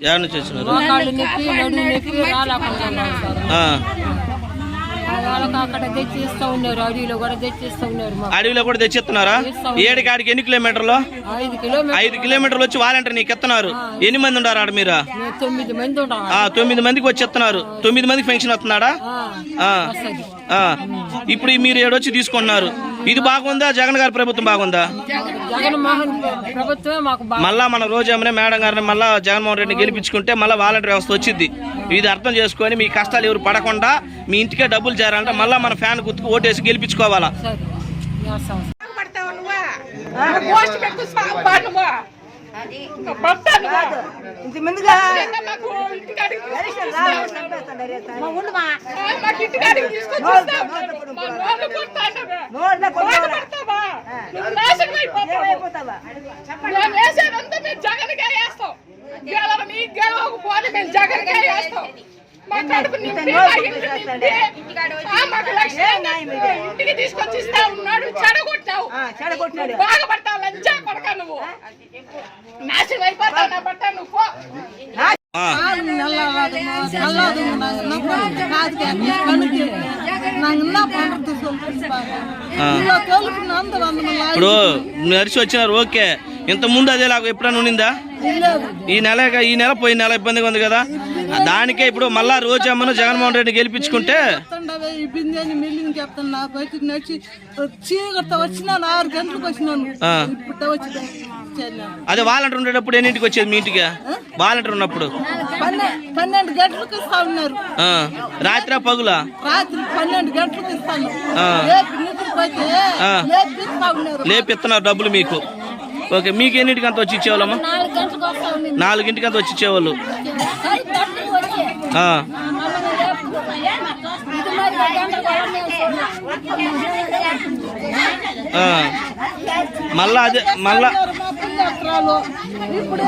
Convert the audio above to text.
ఎక్కడి నుంచి వచ్చినారు? మోకాళ్ళు నొప్పి నడుము నొప్పి రాలేకుండా ఉన్నారు సార్ ఆ. వాళ్ళకి అక్కడ తెచ్చిస్తూ ఉన్నారు అడవిలో కూడా తెచ్చిస్తూ ఉన్నారు మాకు. అడవిలో కూడా తెచ్చిస్తున్నారా? ఏడికి ఆడికి ఎన్ని కిలోమీటర్లు? ఐదు కిలోమీటర్ ఐదు కిలోమీటర్లు వచ్చి వాలంటీర్ నీకు ఎత్తున్నారు. ఎన్ని మంది ఉన్నారు ఆడ మీరు? మేము తొమ్మిది మంది ఉంటాం ఆ, తొమ్మిది మందికి వచ్చి ఎత్తున్నారు. తొమ్మిది మందికి పెన్షన్ వస్తున్నాడా? ఆ. ఆ. ఇప్పుడు మీరు ఏడొచ్చి తీసుకుంటున్నారు. ఇది బాగుందా? జగన్ గారి ప్రభుత్వం బాగుందా? జగన్మోహన్ ప్రభుత్వమే మాకు బాగా మళ్ళా మన రోజేమనే మేడం గారిని మళ్ళా జగన్మోహన్ రెడ్డిని గెలిపించుకుంటే మళ్ళీ వాలంటీర్ వ్యవస్థ వచ్చింది. ఇది అర్థం చేసుకొని మీ కష్టాలు ఎవరు పడకుండా మీ ఇంటికే డబ్బులు చేరాలంటే మళ్ళీ మన ఫ్యాన్ గుర్తుకు ఓటేసి గెలిపించుకోవాలా? ఇంత ముందుగా మేము జగన్కే వేస్తాం. గెలవని గెలవకపోతే మేము జగన్కే వేస్తాం. ఇంటికి తీసుకొచ్చి ఇస్తా ఉన్నాడు చెడగొట్టావు. బాగుపడతావు లంచా నువ్వు నాశనం అయిపోతావు నా నువ్వు. ఇప్పుడు నడిచి వచ్చినారు ఓకే. ఇంత ముందు అదే లాగా ఎప్పుడైనా ఉండిందా? ఈ నెల ఈ నెల పోయిన నెల ఇబ్బందిగా ఉంది కదా. దానికే ఇప్పుడు మళ్ళా రోజమ్మను జగన్మోహన్ రెడ్డి గెలిపించుకుంటే అదే వాలంటీర్ ఉండేటప్పుడు ఎన్నింటికి వచ్చేది మీ ఇంటికి? వాలంటీర్ ఉన్నప్పుడు? పన్నె- పన్నెండు గంటలకు ఇస్తా ఉన్నారు. రాత్రా పగులా? రాత్రి పన్నెండు గంటలకు ఇస్తాను. లేపిస్తున్నారు డబ్బులు మీకు. ఓకే మీకు ఎన్నింటికి అంత వచ్చి ఇచ్చేవాళ్ళమ్మా? నాలుగింటికి అంత వచ్చి ఇచ్చేవాళ్ళు. మళ్ళా అదే మళ్ళా ఇప్పుడు